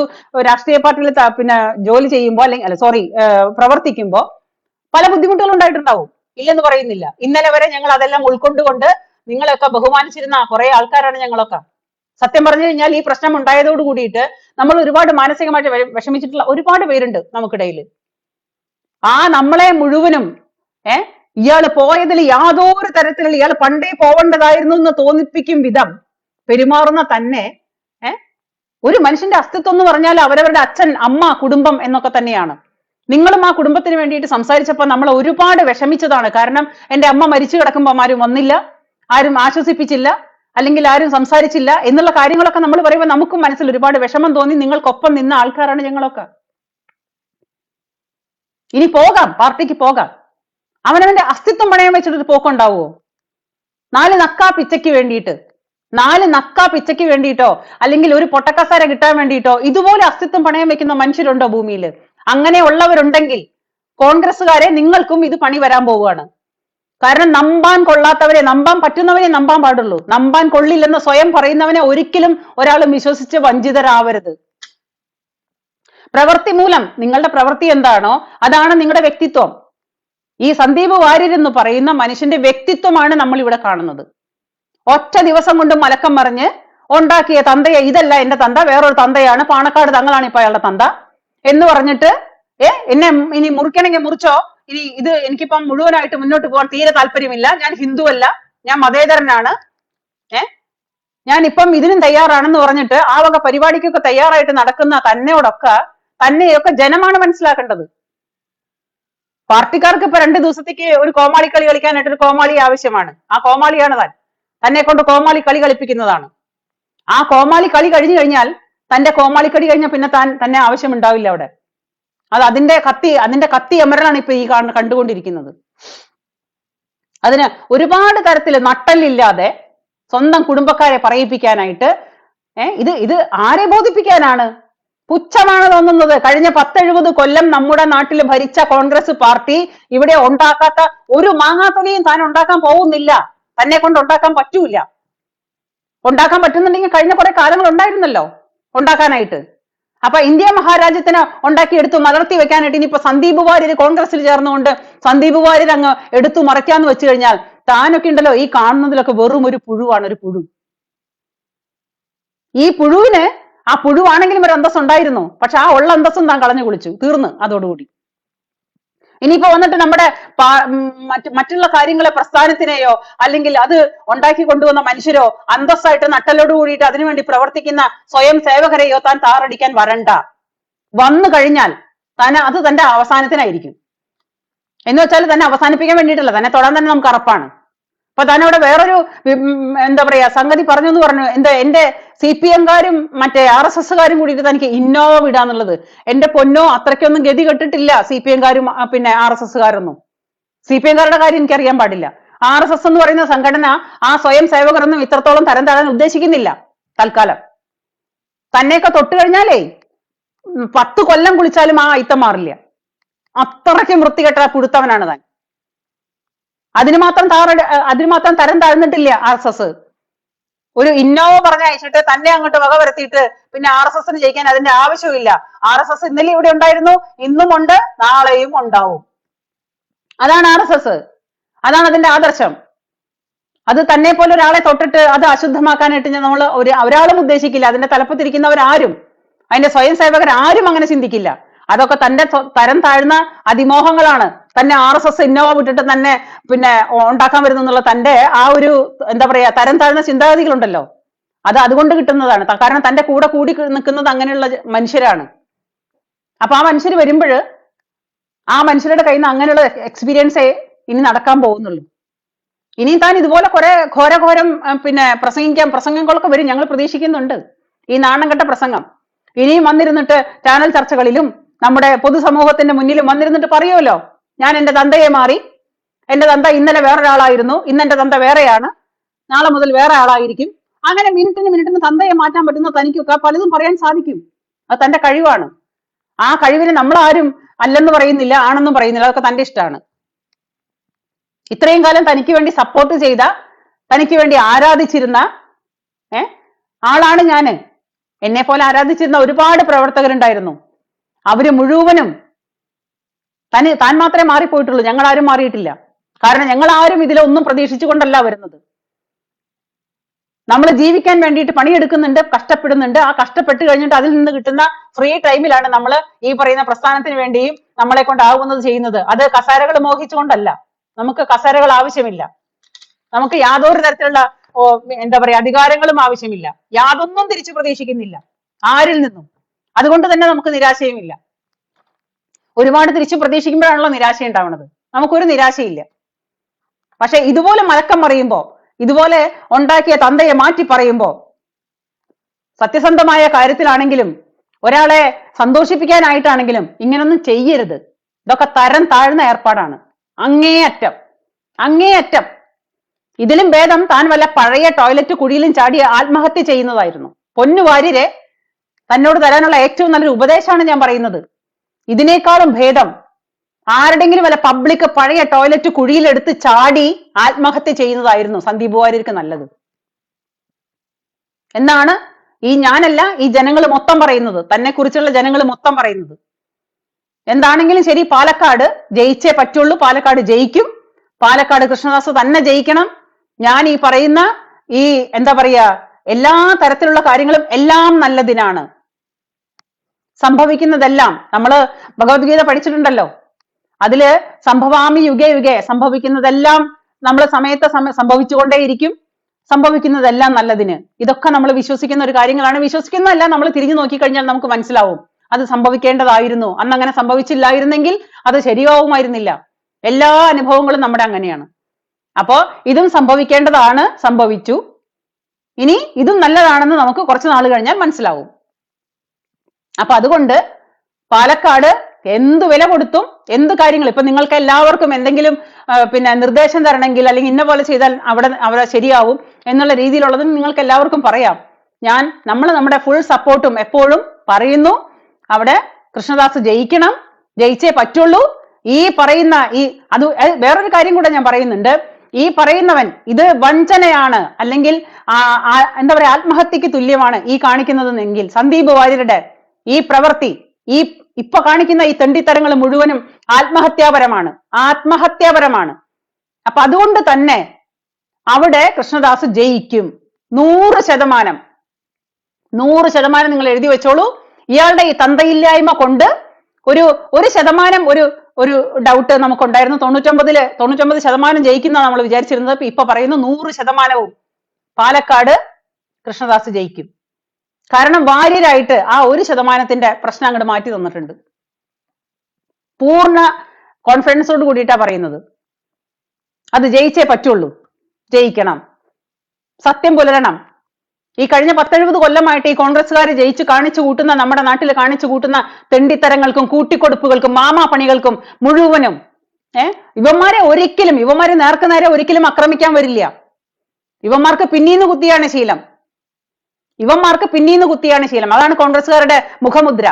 രാഷ്ട്രീയ പാർട്ടിയിൽ പിന്നെ ജോലി ചെയ്യുമ്പോൾ അല്ലെങ്കിൽ അല്ല സോറി പ്രവർത്തിക്കുമ്പോൾ പല ബുദ്ധിമുട്ടുകളും ഉണ്ടായിട്ടുണ്ടാവും. ഇല്ലെന്ന് പറയുന്നില്ല. ഇന്നലെ വരെ ഞങ്ങൾ അതെല്ലാം ഉൾക്കൊണ്ടുകൊണ്ട് നിങ്ങളെയൊക്കെ ബഹുമാനിച്ചിരുന്ന കുറെ ആൾക്കാരാണ് ഞങ്ങളൊക്കെ. സത്യം പറഞ്ഞു കഴിഞ്ഞാൽ ഈ പ്രശ്നം ഉണ്ടായതോട് കൂടിയിട്ട് നമ്മൾ ഒരുപാട് മാനസികമായിട്ട് വിഷമിച്ചിട്ടുള്ള ഒരുപാട് പേരുണ്ട് നമുക്കിടയിൽ ആ നമ്മളെ മുഴുവനും ഏ ഇയാൾ പോയതിൽ യാതൊരു തരത്തിൽ ഇയാൾ പണ്ടേ പോവേണ്ടതായിരുന്നു എന്ന് തോന്നിപ്പിക്കും വിധം പെരുമാറുന്ന തന്നെ ഏ ഒരു മനുഷ്യന്റെ അസ്തിത്വം എന്ന് പറഞ്ഞാൽ അവരവരുടെ അച്ഛൻ അമ്മ കുടുംബം എന്നൊക്കെ തന്നെയാണ്. നിങ്ങളും ആ കുടുംബത്തിന് വേണ്ടിയിട്ട് സംസാരിച്ചപ്പോൾ നമ്മൾ ഒരുപാട് വിഷമിച്ചതാണ്. കാരണം എന്റെ അമ്മ മരിച്ചു കിടക്കുമ്പോൾ ആരും വന്നില്ല ആരും ആശ്വസിപ്പിച്ചില്ല അല്ലെങ്കിൽ ആരും സംസാരിച്ചില്ല എന്നുള്ള കാര്യങ്ങളൊക്കെ നമ്മൾ പറയുമ്പോൾ നമുക്കും മനസ്സിൽ ഒരുപാട് വിഷമം തോന്നി. നിങ്ങൾക്കൊപ്പം നിന്ന ആൾക്കാരാണ് ഞങ്ങളൊക്കെ. ഇനി പോകാം പാർട്ടിക്ക് പോകാം. അവനവന്റെ അസ്തിത്വം പണയം വെച്ചിട്ടൊരു പോക്കുണ്ടാവുമോ നാല് നക്കാ പിച്ചയ്ക്ക് വേണ്ടിയിട്ട്. നാല് നക്കാ പിച്ചയ്ക്ക് വേണ്ടിയിട്ടോ? അല്ലെങ്കിൽ ഒരു പൊട്ടക്കസാര കിട്ടാൻ വേണ്ടിയിട്ടോ? ഇതുപോലെ അസ്തിത്വം പണയം വെക്കുന്ന മനുഷ്യരുണ്ടോ ഭൂമിയിൽ? അങ്ങനെ ഉള്ളവരുണ്ടെങ്കിൽ കോൺഗ്രസ്സുകാരെ നിങ്ങൾക്കും ഇത് പണി വരാൻ പോവുകയാണ്. കാരണം നമ്പാൻ കൊള്ളാത്തവരെ നമ്പാൻ പറ്റുന്നവനെ നമ്പാൻ പാടുള്ളൂ. നമ്പാൻ കൊള്ളില്ലെന്ന് സ്വയം പറയുന്നവനെ ഒരിക്കലും ഒരാളും വിശ്വസിച്ച് വഞ്ചിതരാവരുത്. പ്രവൃത്തി മൂലം നിങ്ങളുടെ പ്രവൃത്തി എന്താണോ അതാണ് നിങ്ങളുടെ വ്യക്തിത്വം. ഈ സന്ദീപ് വാര്യർ എന്ന് പറയുന്ന മനുഷ്യന്റെ വ്യക്തിത്വമാണ് നമ്മൾ ഇവിടെ കാണുന്നത്. ഒറ്റ ദിവസം കൊണ്ട് മലക്കം മറിഞ്ഞ് ഉണ്ടാക്കിയ തന്തയെ ഇതല്ല എന്റെ തന്ത വേറൊരു തന്തയാണ്. പാണക്കാട് തങ്ങളാണ് ഇപ്പൊ അയാളുടെ തന്ത. എന്ന് പറഞ്ഞിട്ട് ഏ എന്നെ ഇനി മുറിക്കണമെങ്കിൽ മുറിച്ചോ? ഇനി ഇത് എനിക്കിപ്പം മുഴുവനായിട്ട് മുന്നോട്ട് പോകാൻ തീരെ താല്പര്യമില്ല. ഞാൻ ഹിന്ദു അല്ല ഞാൻ മതേതരനാണ്. ഏ? ഞാൻ ഇപ്പം ഇതിനും തയ്യാറാണെന്ന് പറഞ്ഞിട്ട് ആ വക പരിപാടിക്കൊക്കെ തയ്യാറായിട്ട് നടക്കുന്ന തന്നെയോടൊക്കെ തന്നെയൊക്കെ ജനമാണ് മനസ്സിലാക്കേണ്ടത്. പാർട്ടിക്കാർക്ക് ഇപ്പൊ രണ്ട് ദിവസത്തേക്ക് ഒരു കോമാളി കളി കളിക്കാനായിട്ട് ഒരു കോമാളി ആവശ്യമാണ്. ആ കോമാളിയാണ് താൻ. തന്നെ കൊണ്ട് കോമാളി കളി കളിപ്പിക്കുന്നതാണ്. ആ കോമാളി കളി കഴിഞ്ഞു കഴിഞ്ഞാൽ തന്റെ കോമാളിക്കടി കഴിഞ്ഞ പിന്നെ താൻ തന്നെ ആവശ്യമുണ്ടാവില്ല അവിടെ. അത് അതിന്റെ കത്തി അതിന്റെ കത്തി അമരനാണ് ഇപ്പൊ ഈ കാണ കണ്ടുകൊണ്ടിരിക്കുന്നത്. അതിന് ഒരുപാട് തരത്തിൽ നട്ടല്ലില്ലാതെ സ്വന്തം കുടുംബക്കാരെ പറയിപ്പിക്കാനായിട്ട് ഏർ ഇത് ഇത് ആരെ ബോധിപ്പിക്കാനാണ്? പുച്ഛമാണ് തോന്നുന്നത്. കഴിഞ്ഞ പത്തെഴുപത് കൊല്ലം നമ്മുടെ നാട്ടിൽ ഭരിച്ച കോൺഗ്രസ് പാർട്ടി ഇവിടെ ഉണ്ടാക്കാത്ത ഒരു മാങ്ങാത്തുണിയും താൻ ഉണ്ടാക്കാൻ പോകുന്നില്ല. തന്നെ കൊണ്ട് ഉണ്ടാക്കാൻ പറ്റൂല ഉണ്ടാക്കാൻ പറ്റുന്നുണ്ടെങ്കിൽ കഴിഞ്ഞ കുറെ കാലങ്ങൾ ഉണ്ടായിരുന്നല്ലോ. ഉണ്ടാക്കാനായിട്ട്. അപ്പൊ ഇന്ത്യ മഹാരാജ്യത്തിന് ഉണ്ടാക്കിയെടുത്തു മലർത്തി വെക്കാനായിട്ട് ഇനിയിപ്പോ സന്ദീപ് വാര്യർ കോൺഗ്രസിൽ ചേർന്നുകൊണ്ട് സന്ദീപ് വാര്യർ അങ്ങ് എടുത്തു മറയ്ക്കാന്ന് വെച്ചു കഴിഞ്ഞാൽ താനൊക്കെ ഉണ്ടല്ലോ ഈ കാണുന്നതിലൊക്കെ വെറും ഒരു പുഴുവാണ് ഒരു പുഴു. ഈ പുഴുവിന് ആ പുഴുവാണെങ്കിലും ഒരു അന്തസ് ഉണ്ടായിരുന്നു പക്ഷെ ആ ഉള്ള അന്തസ്സും താൻ കളഞ്ഞു കുളിച്ചു തീർന്ന് അതോടുകൂടി. ഇനിയിപ്പോ വന്നിട്ട് നമ്മുടെ മറ്റുള്ള കാര്യങ്ങളെ പ്രസ്ഥാനത്തിനെയോ അല്ലെങ്കിൽ അത് ഉണ്ടാക്കി കൊണ്ടുവന്ന മനുഷ്യരോ അന്തസ്സായിട്ട് നട്ടലോട് കൂടിയിട്ട് അതിനുവേണ്ടി പ്രവർത്തിക്കുന്ന സ്വയം സേവകരെയോ താൻ താറടിക്കാൻ വരണ്ട. വന്നു കഴിഞ്ഞാൽ തന്നെ അത് തന്റെ അവസാനത്തിനായിരിക്കും. എന്ന് വെച്ചാൽ തന്നെ അവസാനിപ്പിക്കാൻ വേണ്ടിയിട്ടല്ല തന്നെ തൊടാൻ തന്നെ നമുക്ക് അറപ്പാണ് അപ്പൊ താൻ അവിടെ വേറൊരു എന്താ പറയാ സംഗതി പറഞ്ഞു എന്ന് പറഞ്ഞു. എന്താ എന്റെ സി പി എംകാരും മറ്റേ ആർ എസ് എസ്സുകാരും കൂടിയിട്ട് തനിക്ക് ഇന്നോവ വിടാന്നുള്ളത്. എന്റെ പൊന്നോ അത്രയ്ക്കൊന്നും ഗതി കെട്ടിട്ടില്ല സി പി എംകാരും പിന്നെ ആർ എസ് എസ്സുകാരൊന്നും. സി പി എംകാരുടെ കാര്യം എനിക്കറിയാൻ പാടില്ല. ആർ എസ് എസ് എന്ന് പറയുന്ന സംഘടന ആ സ്വയം സേവകരൊന്നും ഇത്രത്തോളം തരം താഴാൻ ഉദ്ദേശിക്കുന്നില്ല തൽക്കാലം. തന്നെയൊക്കെ തൊട്ട് കഴിഞ്ഞാലേ പത്ത് കൊല്ലം കുളിച്ചാലും ആ അയിത്തം മാറില്ല. അത്രയ്ക്കും വൃത്തികെട്ട പുഴുത്തവനാണ് താൻ. അതിന് മാത്രം താറ അതിന് മാത്രം തരം താഴ്ന്നിട്ടില്ല ആർ എസ് എസ്. ഒരു ഇന്നോവ പറഞ്ഞ അയച്ചിട്ട് തന്നെ അങ്ങോട്ട് വക വരുത്തിയിട്ട് പിന്നെ ആർ എസ് എസിന് ജയിക്കാൻ അതിന്റെ ആവശ്യമില്ല ആർ എസ് എസ് ഇന്നലെ ഇവിടെ ഉണ്ടായിരുന്നു ഇന്നും ഉണ്ട് നാളെയും ഉണ്ടാവും. അതാണ് ആർ എസ് എസ്. അതാണ് അതിന്റെ ആദർശം. അത് തന്നെ പോലെ ഒരാളെ തൊട്ടിട്ട് അത് അശുദ്ധമാക്കാനായിട്ട് നമ്മൾ ഒരു ഒരാളും ഉദ്ദേശിക്കില്ല. അതിന്റെ തലപ്പത്തിരിക്കുന്നവരാരും അതിന്റെ സ്വയം സേവകർ ആരും അങ്ങനെ ചിന്തിക്കില്ല. അതൊക്കെ തന്റെ തരം താഴ്ന്ന അതിമോഹങ്ങളാണ്. തന്നെ ആർ എസ് എസ് ഇന്നോവ വിട്ടിട്ട് തന്നെ പിന്നെ ഉണ്ടാക്കാൻ വരുന്നു എന്നുള്ള തന്റെ ആ ഒരു എന്താ പറയാ തരം താഴ്ന്ന ചിന്താഗതികളുണ്ടല്ലോ. അത് അതുകൊണ്ട് കിട്ടുന്നതാണ്. കാരണം തന്റെ കൂടെ കൂടി നിൽക്കുന്നത് അങ്ങനെയുള്ള മനുഷ്യരാണ്. അപ്പൊ ആ മനുഷ്യർ വരുമ്പോൾ ആ മനുഷ്യരുടെ കയ്യിൽ നിന്ന് അങ്ങനെയുള്ള എക്സ്പീരിയൻസേ ഇനി നടക്കാൻ പോകുന്നുള്ളൂ. ഇനി താൻ ഇതുപോലെ കുറെ ഘോരഘോരം പിന്നെ പ്രസംഗിക്കാൻ പ്രസംഗങ്ങളൊക്കെ വരും ഞങ്ങൾ പ്രതീക്ഷിക്കുന്നുണ്ട്. ഈ നാണം കെട്ട പ്രസംഗം. ഇനിയും വന്നിരുന്നിട്ട് ചാനൽ ചർച്ചകളിലും നമ്മുടെ പൊതുസമൂഹത്തിന്റെ മുന്നിലും വന്നിരുന്നിട്ട് പറയുമല്ലോ ഞാൻ എന്റെ തന്തയെ മാറി. എന്റെ തന്ത ഇന്നലെ വേറൊരാളായിരുന്നു. ഇന്ന് എന്റെ തന്ത വേറെയാണ്. നാളെ മുതൽ വേറെ ആളായിരിക്കും. അങ്ങനെ മിനിറ്റിന് മിനിറ്റിന് തന്തയെ മാറ്റാൻ പറ്റുന്ന തനിക്കൊക്കെ പലതും പറയാൻ സാധിക്കും. അത് തന്റെ കഴിവാണ്. ആ കഴിവിനെ നമ്മൾ ആരും അല്ലെന്ന് പറയുന്നില്ല ആണെന്നും പറയുന്നില്ല. അതൊക്കെ തന്റെ ഇഷ്ടമാണ്. ഇത്രയും കാലം തനിക്ക് വേണ്ടി സപ്പോർട്ട് ചെയ്ത തനിക്ക് വേണ്ടി ആരാധിച്ചിരുന്ന ഏ? ആളാണ് ഞാൻ. എന്നെ പോലെ ആരാധിച്ചിരുന്ന ഒരുപാട് പ്രവർത്തകരുണ്ടായിരുന്നു. അവർ മുഴുവനും തനി താൻ മാത്രമേ മാറിപ്പോയിട്ടുള്ളൂ. ഞങ്ങൾ ആരും മാറിയിട്ടില്ല. കാരണം ഞങ്ങൾ ആരും ഇതിലൊന്നും പ്രതീക്ഷിച്ചുകൊണ്ടല്ല വരുന്നത്. നമ്മൾ ജീവിക്കാൻ വേണ്ടിയിട്ട് പണിയെടുക്കുന്നുണ്ട് കഷ്ടപ്പെടുന്നുണ്ട്. ആ കഷ്ടപ്പെട്ട് കഴിഞ്ഞിട്ട് അതിൽ നിന്ന് കിട്ടുന്ന ഫ്രീ ടൈമിലാണ് നമ്മൾ ഈ പറയുന്ന പ്രസ്ഥാനത്തിന് വേണ്ടിയും നമ്മളെ കൊണ്ടാവുന്നത് ചെയ്യുന്നത്. അത് കസാരകൾ മോഹിച്ചുകൊണ്ടല്ല. നമുക്ക് കസാരകൾ ആവശ്യമില്ല. നമുക്ക് യാതൊരു തരത്തിലുള്ള എന്താ പറയാ അധികാരങ്ങളും ആവശ്യമില്ല. യാതൊന്നും തിരിച്ചു പ്രതീക്ഷിക്കുന്നില്ല. ആരിൽ നിന്നും. അതുകൊണ്ട് തന്നെ നമുക്ക് നിരാശയുമില്ല. ഒരുപാട് തിരിച്ചു പ്രതീക്ഷിക്കുമ്പോഴാണല്ലോ നിരാശ ഉണ്ടാവുന്നത് നമുക്കൊരു നിരാശയില്ല. പക്ഷെ ഇതുപോലെ മലക്കം പറയുമ്പോ ഇതുപോലെ ഉണ്ടാക്കിയ തന്തയെ മാറ്റി പറയുമ്പോ സത്യസന്ധമായ കാര്യത്തിലാണെങ്കിലും ഒരാളെ സന്തോഷിപ്പിക്കാനായിട്ടാണെങ്കിലും ഇങ്ങനൊന്നും ചെയ്യരുത്. ഇതൊക്കെ തരം താഴ്ന്ന ഏർപ്പാടാണ്. അങ്ങേയറ്റം അങ്ങേയറ്റം. ഇതിലും ഭേദം താൻ വല്ല പഴയ ടോയ്ലറ്റ് കുഴിയിലും ചാടി ആത്മഹത്യ ചെയ്യുന്നതായിരുന്നു. പൊന്നു വാര്യരെ തന്നോട് തരാനുള്ള ഏറ്റവും നല്ലൊരു ഉപദേശമാണ് ഞാൻ പറയുന്നത്. ഇതിനേക്കാളും ഭേദം ആരുടെങ്കിലും വല്ല പബ്ലിക് പഴയ ടോയ്ലറ്റ് കുഴിയിലെടുത്ത് ചാടി ആത്മഹത്യ ചെയ്യുന്നതായിരുന്നു സന്ദീപ് വാര്യർക്ക് നല്ലത്. എന്നാണ് ഈ ഞാനല്ല ഈ ജനങ്ങൾ മൊത്തം പറയുന്നത്. തന്നെ കുറിച്ചുള്ള ജനങ്ങൾ മൊത്തം പറയുന്നത്. എന്താണെങ്കിലും ശരി പാലക്കാട് ജയിച്ചേ പറ്റുള്ളൂ. പാലക്കാട് ജയിക്കും. പാലക്കാട് കൃഷ്ണദാസ് തന്നെ ജയിക്കണം. ഞാൻ ഈ പറയുന്ന ഈ എന്താ പറയാ എല്ലാ തരത്തിലുള്ള കാര്യങ്ങളും എല്ലാം നല്ലതിനാണ്. സംഭവിക്കുന്നതെല്ലാം നമ്മൾ ഭഗവത്ഗീത പഠിച്ചിട്ടുണ്ടല്ലോ. അതിൽ സംഭവാമി യുഗേ യുഗേ സംഭവിക്കുന്നതെല്ലാം നമ്മൾ സമയത്ത് സമ സംഭവിച്ചുകൊണ്ടേയിരിക്കും. സംഭവിക്കുന്നതെല്ലാം നല്ലതിന്. ഇതൊക്കെ നമ്മൾ വിശ്വസിക്കുന്ന ഒരു കാര്യങ്ങളാണ്. വിശ്വസിക്കുന്നതല്ല നമ്മൾ തിരിഞ്ഞു നോക്കിക്കഴിഞ്ഞാൽ നമുക്ക് മനസ്സിലാവും. അത് സംഭവിക്കേണ്ടതായിരുന്നു. അന്ന് അങ്ങനെ സംഭവിച്ചില്ലായിരുന്നെങ്കിൽ അത് ശരിയാവുമായിരുന്നില്ല. എല്ലാ അനുഭവങ്ങളും നമ്മുടെ അങ്ങനെയാണ്. അപ്പോ ഇതും സംഭവിക്കേണ്ടതാണ് സംഭവിച്ചു. ഇനി ഇതും നല്ലതാണെന്ന് നമുക്ക് കുറച്ച് നാൾ കഴിഞ്ഞാൽ മനസ്സിലാവും. അപ്പൊ അതുകൊണ്ട് പാലക്കാട് എന്ത് വില കൊടുത്തും എന്ത് കാര്യങ്ങൾ ഇപ്പൊ നിങ്ങൾക്ക് എല്ലാവർക്കും എന്തെങ്കിലും പിന്നെ നിർദ്ദേശം തരണമെങ്കിൽ അല്ലെങ്കിൽ ഇന്ന പോലെ ചെയ്താൽ അവിടെ അവിടെ ശരിയാവും എന്നുള്ള രീതിയിലുള്ളത് നിങ്ങൾക്ക് എല്ലാവർക്കും പറയാം. ഞാൻ നമ്മൾ നമ്മുടെ ഫുൾ സപ്പോർട്ടും എപ്പോഴും പറയുന്നു അവിടെ കൃഷ്ണദാസ് ജയിക്കണം ജയിച്ചേ പറ്റുള്ളൂ. ഈ പറയുന്ന ഈ അത് വേറൊരു കാര്യം കൂടെ ഞാൻ പറയുന്നുണ്ട്. ഈ പറയുന്നവൻ ഇത് വഞ്ചനയാണ് അല്ലെങ്കിൽ എന്താ പറയാ ആത്മഹത്യക്ക് തുല്യമാണ് ഈ കാണിക്കുന്നതെങ്കിൽ. സന്ദീപ് വാര്യരുടെ ഈ പ്രവൃത്തി ഈ ഇപ്പൊ കാണിക്കുന്ന ഈ തെണ്ടിത്തരങ്ങൾ മുഴുവനും ആത്മഹത്യാപരമാണ് ആത്മഹത്യാപരമാണ്. അപ്പൊ അതുകൊണ്ട് തന്നെ അവിടെ കൃഷ്ണദാസ് ജയിക്കും. നൂറ് ശതമാനം. നൂറ് ശതമാനം നിങ്ങൾ എഴുതി വെച്ചോളൂ. ഇയാളുടെ ഈ തന്തയില്ലായ്മ കൊണ്ട് ഒരു ഒരു ശതമാനം ഒരു ഒരു ഡൗട്ട് നമുക്കുണ്ടായിരുന്നു. തൊണ്ണൂറ്റൊമ്പതിൽ തൊണ്ണൂറ്റൊമ്പത് ശതമാനം ജയിക്കുന്ന നമ്മൾ വിചാരിച്ചിരുന്നത് ഇപ്പൊ പറയുന്നു നൂറ് ശതമാനവും. പാലക്കാട് കൃഷ്ണദാസ് ജയിക്കും. കാരണം വാര്യരായിട്ട് ആ ഒരു ശതമാനത്തിന്റെ പ്രശ്നം അങ്ങോട്ട് മാറ്റി തന്നിട്ടുണ്ട്. പൂർണ കോൺഫിഡൻസോട് കൂടിയിട്ടാ പറയുന്നത്. അത് ജയിച്ചേ പറ്റുള്ളൂ. ജയിക്കണം. സത്യം പുലരണം. ഈ കഴിഞ്ഞ പത്തെഴുപത് കൊല്ലമായിട്ട് ഈ കോൺഗ്രസ്സുകാർ ജയിച്ച് കാണിച്ചു കൂട്ടുന്ന നമ്മുടെ നാട്ടിൽ കാണിച്ചു കൂട്ടുന്ന തെണ്ടിത്തരങ്ങൾക്കും കൂട്ടിക്കൊടുപ്പുകൾക്കും മാമാപ്പണികൾക്കും മുഴുവനും ഏ? ഇവന്മാരെ ഒരിക്കലും ഇവന്മാരെ നേർക്കു നേരെ ഒരിക്കലും ആക്രമിക്കാൻ വരില്ല. ഇവന്മാർക്ക് പിന്നീന്ന് കുത്തിയാണ് ശീലം. ഇവന്മാർക്ക് പിന്നീന്ന് കുത്തിയാണ് ശീലം. അതാണ് കോൺഗ്രസ്സുകാരുടെ മുഖമുദ്ര.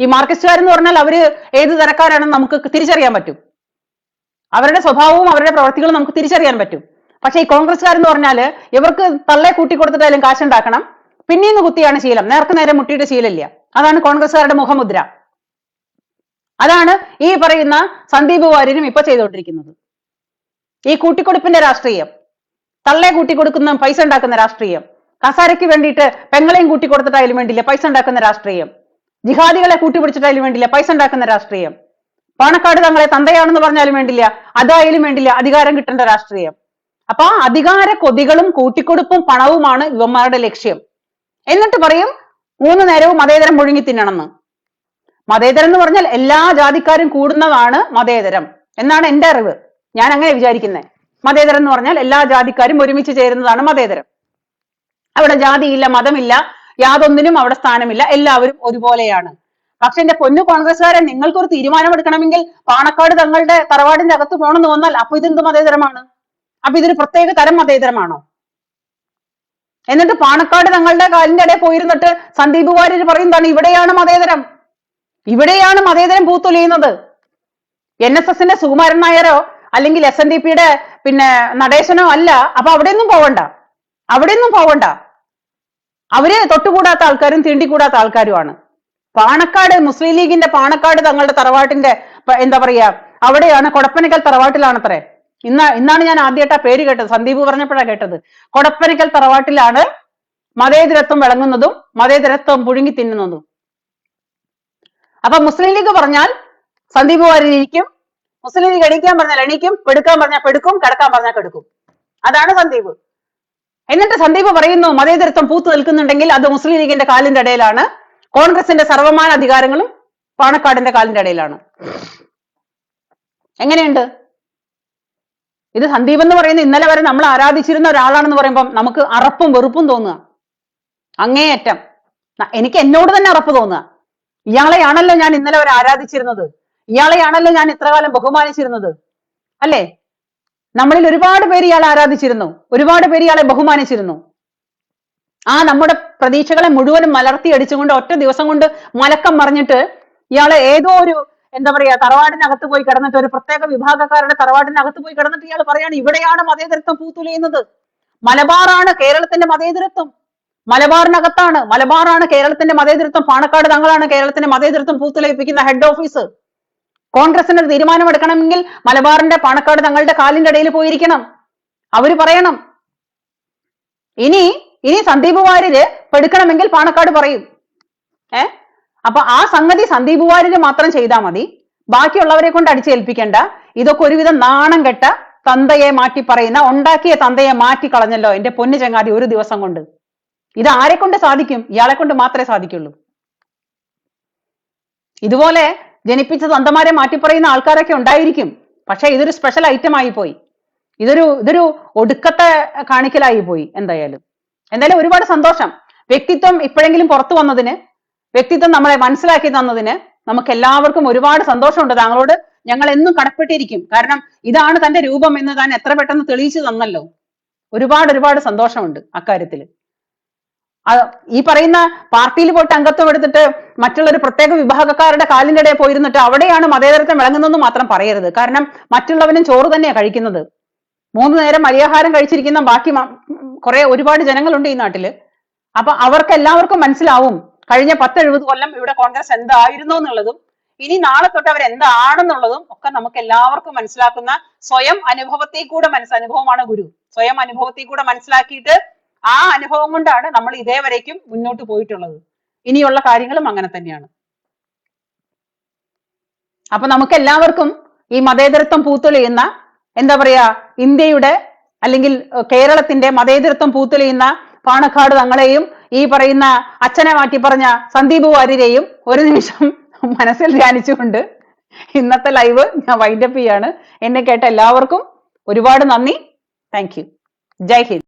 ഈ മാർക്സിസ്റ്റുകാർ എന്ന് പറഞ്ഞാൽ അവർ ഏത് തരക്കാരാണെന്ന് നമുക്ക് തിരിച്ചറിയാൻ പറ്റും. അവരുടെ സ്വഭാവവും അവരുടെ പ്രവർത്തികളും നമുക്ക് തിരിച്ചറിയാൻ പറ്റും. പക്ഷേ ഈ കോൺഗ്രസ്സുകാർ എന്ന് പറഞ്ഞാൽ ഇവർക്ക് തള്ളെ കൂട്ടി കൊടുത്തിട്ടായാലും കാശുണ്ടാക്കണം. പിന്നീന്ന് കുത്തിയാണ് ശീലം. നേർക്ക് നേരെ മുട്ടിയിട്ട് ശീലമില്ല. അതാണ് കോൺഗ്രസ്സുകാരുടെ മുഖമുദ്ര. അതാണ് ഈ പറയുന്ന സന്ദീപ് വാര്യരും ഇപ്പൊ ചെയ്തുകൊണ്ടിരിക്കുന്നത്. ഈ കൂട്ടിക്കൊടുപ്പിന്റെ രാഷ്ട്രീയം. തള്ളെ കൂട്ടിക്കൊടുക്കുന്ന പൈസ ഉണ്ടാക്കുന്ന രാഷ്ട്രീയം. കസാരയ്ക്ക് വേണ്ടിയിട്ട് പെങ്ങളെയും കൂട്ടി കൊടുത്തിട്ടായാലും വേണ്ടില്ല പൈസ ഉണ്ടാക്കുന്ന രാഷ്ട്രീയം. ജിഹാദികളെ കൂട്ടിപ്പിടിച്ചിട്ടായാലും വേണ്ടില്ല പൈസ ഉണ്ടാക്കുന്ന രാഷ്ട്രീയം. പാണക്കാട് തങ്ങളെ തന്തയാണെന്ന് പറഞ്ഞാലും വേണ്ടില്ല അതായാലും വേണ്ടില്ല അധികാരം കിട്ടേണ്ട രാഷ്ട്രീയം. അപ്പൊ ആ അധികാര കൊതികളും കൂട്ടിക്കൊടുപ്പും പണവുമാണ് ഇവന്മാരുടെ ലക്ഷ്യം. എന്നിട്ട് പറയും മൂന്ന് നേരവും മതേതരം മുഴുങ്ങി തിന്നണമെന്ന്. മതേതരം എന്ന് പറഞ്ഞാൽ എല്ലാ ജാതിക്കാരും കൂടുന്നതാണ് മതേതരം. എന്നാണ് എന്റെ അറിവ്. ഞാൻ അങ്ങനെ വിചാരിക്കുന്നത് മതേതരം എന്ന് പറഞ്ഞാൽ എല്ലാ ജാതിക്കാരും ഒരുമിച്ച് ചേരുന്നതാണ് മതേതരം. അവിടെ ജാതിയില്ല മതമില്ല യാതൊന്നിനും അവിടെ സ്ഥാനമില്ല എല്ലാവരും ഒരുപോലെയാണ്. പക്ഷെ എന്റെ പൊന്നു കോൺഗ്രസ്സുകാരെ നിങ്ങൾക്കൊരു തീരുമാനമെടുക്കണമെങ്കിൽ പാണക്കാട് തങ്ങളുടെ തറവാടിന്റെ അകത്ത് പോകണമെന്ന് വന്നാൽ അപ്പൊ ഇതെന്ത് മതേതരമാണ്? അപ്പൊ ഇതൊരു പ്രത്യേക തരം മതേതരമാണോ? എന്നിട്ട് പാണക്കാട് തങ്ങളുടെ കാലിന്റെ ഇടയിൽ പോയിരുന്നിട്ട് സന്ദീപ് വാര്യർ പറയുന്നതാണ് ഇവിടെയാണ് മതേതരം. ഇവിടെയാണ് മതേതരം പൂത്തൊലിയുന്നത്. എൻ എസ് എസിന്റെ സുകുമാരൻ നായരോ അല്ലെങ്കിൽ എസ് എൻ ഡി പിയുടെ പിന്നെ നടേശനോ അല്ല. അപ്പൊ അവിടെയൊന്നും പോവണ്ട. അവിടെയൊന്നും പോവണ്ട. അവർ തൊട്ടുകൂടാത്ത ആൾക്കാരും തീണ്ടിക്കൂടാത്ത ആൾക്കാരുമാണ്. പാണക്കാട് മുസ്ലിം ലീഗിന്റെ പാണക്കാട് തങ്ങളുടെ തറവാട്ടിന്റെ എന്താ പറയാ അവിടെയാണ് കൊടപ്പനക്കൽ തറവാട്ടിലാണത്രേ. ഇന്ന ഇന്നാണ് ഞാൻ ആദ്യമായിട്ട് ആ പേര് കേട്ടത് സന്ദീപ് പറഞ്ഞപ്പോഴാണ് കേട്ടത്. കൊടപ്പനക്കൽ തറവാട്ടിലാണ് മതേതരത്വം വിളങ്ങുന്നതും മതേതരത്വം പുഴുങ്ങി തിന്നുന്നതും. അപ്പൊ മുസ്ലിം ലീഗ് പറഞ്ഞാൽ സന്ദീപ് വാരിയിരിക്കും മുസ്ലിം ലീഗ് എണീക്കാൻ പറഞ്ഞാൽ എണീക്കും പെടുക്കാൻ പറഞ്ഞാൽ പെടുക്കും കിടക്കാൻ പറഞ്ഞാൽ കിടക്കും. അതാണ് സന്ദീപ്. എന്നിട്ട് സന്ദീപ് പറയുന്നു മതേതരത്വം പൂത്തു നിൽക്കുന്നുണ്ടെങ്കിൽ അത് മുസ്ലിം ലീഗിന്റെ കാലിന്റെ ഇടയിലാണ്. കോൺഗ്രസിന്റെ സർവമാന അധികാരങ്ങളും പാണക്കാടിന്റെ കാലിന്റെ ഇടയിലാണ്. എങ്ങനെയുണ്ട്? ഇത് സന്ദീപ് എന്ന് പറയുന്ന ഇന്നലെ വരെ നമ്മൾ ആരാധിച്ചിരുന്ന ഒരാളാണെന്ന് പറയുമ്പോൾ നമുക്ക് അറപ്പും വെറുപ്പും തോന്നുക. അങ്ങേയറ്റം. എനിക്ക് എന്നോട് തന്നെ അറപ്പ് തോന്നുക. ഇയാളെയാണല്ലോ ഞാൻ ഇന്നലെ വരെ ആരാധിച്ചിരുന്നത്. ഇയാളെയാണല്ലോ ഞാൻ ഇത്രകാലം ബഹുമാനിച്ചിരുന്നത്. അല്ലേ? നമ്മളിൽ ഒരുപാട് പേര് ഇയാളെ ആരാധിച്ചിരുന്നു. ഒരുപാട് പേര് ഇയാളെ ബഹുമാനിച്ചിരുന്നു. ആ നമ്മുടെ പ്രതീക്ഷകളെ മുഴുവനും മലർത്തി അടിച്ചുകൊണ്ട് ഒറ്റ ദിവസം കൊണ്ട് മലക്കം മറിഞ്ഞിട്ട് ഇയാളെ ഏതോ ഒരു എന്താ പറയാ തറവാടിനകത്ത് പോയി കിടന്നിട്ട് ഒരു പ്രത്യേക വിഭാഗക്കാരുടെ തറവാടിനകത്ത് പോയി കിടന്നിട്ട് ഇയാൾ പറയാണ് ഇവിടെയാണ് മതേതരത്വം പൂത്തുലയുന്നത്. മലബാറാണ് കേരളത്തിന്റെ മതേതരത്വം. മലബാറിനകത്താണ് മലബാറാണ് കേരളത്തിന്റെ മതേതരത്വം. പാണക്കാട് തങ്ങളാണ് കേരളത്തിന്റെ മതേതരത്വം പൂത്തുലയിപ്പിക്കുന്ന ഹെഡ് ഓഫീസ് കോൺഗ്രസിന് ഒരു തീരുമാനമെടുക്കണമെങ്കിൽ മലബാറിന്റെ പാണക്കാട് തങ്ങളുടെ കാലിന്റെ ഇടയിൽ പോയിരിക്കണം. അവർ പറയണം. ഇനി ഇനി സന്ദീപ് വാര്യര് പെടുക്കണമെങ്കിൽ പാണക്കാട് പറയും. ഏ? അപ്പൊ ആ സംഗതി സന്ദീപ് വാര്യര് മാത്രം ചെയ്താൽ മതി. ബാക്കിയുള്ളവരെ കൊണ്ട് അടിച്ചേൽപ്പിക്കേണ്ട. ഇതൊക്കെ ഒരുവിധം നാണം കെട്ട തന്തയെ മാറ്റി പറയുന്ന ഉണ്ടാക്കിയ തന്തയെ മാറ്റി കളഞ്ഞല്ലോ എന്റെ പൊന്നു ചങ്ങാതി ഒരു ദിവസം കൊണ്ട്. ഇത് ആരെ കൊണ്ട് സാധിക്കും? ഇയാളെ കൊണ്ട് മാത്രമേ സാധിക്കുള്ളൂ. ഇതുപോലെ ജനിപ്പിച്ച തന്തമാരെ മാറ്റിപ്പറയുന്ന ആൾക്കാരൊക്കെ ഉണ്ടായിരിക്കും. പക്ഷെ ഇതൊരു സ്പെഷ്യൽ ഐറ്റം ആയി പോയി. ഇതൊരു ഇതൊരു ഒടുക്കത്തെ കാണിക്കലായി പോയി എന്തായാലും. എന്തായാലും ഒരുപാട് സന്തോഷം. വ്യക്തിത്വം ഇപ്പോഴെങ്കിലും പുറത്തു വന്നതിന് വ്യക്തിത്വം നമ്മളെ മനസ്സിലാക്കി തന്നതിന് നമുക്ക് എല്ലാവർക്കും ഒരുപാട് സന്തോഷമുണ്ട്. താങ്കളോട് ഞങ്ങൾ എന്നും കടപ്പെട്ടിരിക്കും. കാരണം ഇതാണ് തന്റെ രൂപം എന്ന് താൻ എത്ര പെട്ടെന്ന് തെളിയിച്ചു തന്നല്ലോ. ഒരുപാട് ഒരുപാട് സന്തോഷമുണ്ട് അക്കാര്യത്തിൽ. ഈ പറയുന്ന പാർട്ടിയിൽ പോയിട്ട് അംഗത്വം എടുത്തിട്ട് മറ്റുള്ള ഒരു പ്രത്യേക വിഭാഗക്കാരുടെ കാലിന്റെ ഇടയിൽ പോയിരുന്നിട്ട് അവിടെയാണ് മതേതരത്വം വിളങ്ങുന്നതെന്ന് മാത്രം പറയരുത്. കാരണം മറ്റുള്ളവനും ചോറ് തന്നെയാണ് കഴിക്കുന്നത്. മൂന്ന് നേരം മര്യാഹാരം കഴിച്ചിരിക്കുന്ന ബാക്കി കുറെ ഒരുപാട് ജനങ്ങളുണ്ട് ഈ നാട്ടിൽ. അപ്പൊ അവർക്ക് എല്ലാവർക്കും മനസ്സിലാവും കഴിഞ്ഞ പത്ത് എഴുപത് കൊല്ലം ഇവിടെ കോൺഗ്രസ് എന്തായിരുന്നു എന്നുള്ളതും ഇനി നാളെ തൊട്ട് അവർ എന്താണെന്നുള്ളതും ഒക്കെ നമുക്ക് എല്ലാവർക്കും മനസ്സിലാക്കുന്ന സ്വയം അനുഭവത്തിൽ കൂടെ മനസ്സ് അനുഭവമാണ് ഗുരു. സ്വയം അനുഭവത്തിൽ കൂടെ മനസ്സിലാക്കിയിട്ട് ആ അനുഭവം കൊണ്ടാണ് നമ്മൾ ഇതേവരേക്കും മുന്നോട്ട് പോയിട്ടുള്ളത്. ഇനിയുള്ള കാര്യങ്ങളും അങ്ങനെ തന്നെയാണ്. അപ്പൊ നമുക്ക് എല്ലാവർക്കും ഈ മതേതരത്വം പൂത്തൊളിയുന്ന എന്താ പറയാ ഇന്ത്യയുടെ അല്ലെങ്കിൽ കേരളത്തിന്റെ മതേതരത്വം പൂത്തൊളിയുന്ന പാണക്കാട് തങ്ങളെയും ഈ പറയുന്ന അച്ഛനെ മാറ്റി പറഞ്ഞ സന്ദീപ് വാര്യരെയും ഒരു നിമിഷം മനസ്സിൽ ധ്യാനിച്ചുകൊണ്ട് ഇന്നത്തെ ലൈവ് ഞാൻ വൈൻഡപ്പ് ചെയ്യാണ്. എന്നെ കേട്ട എല്ലാവർക്കും ഒരുപാട് നന്ദി. Thank you Jai Hind.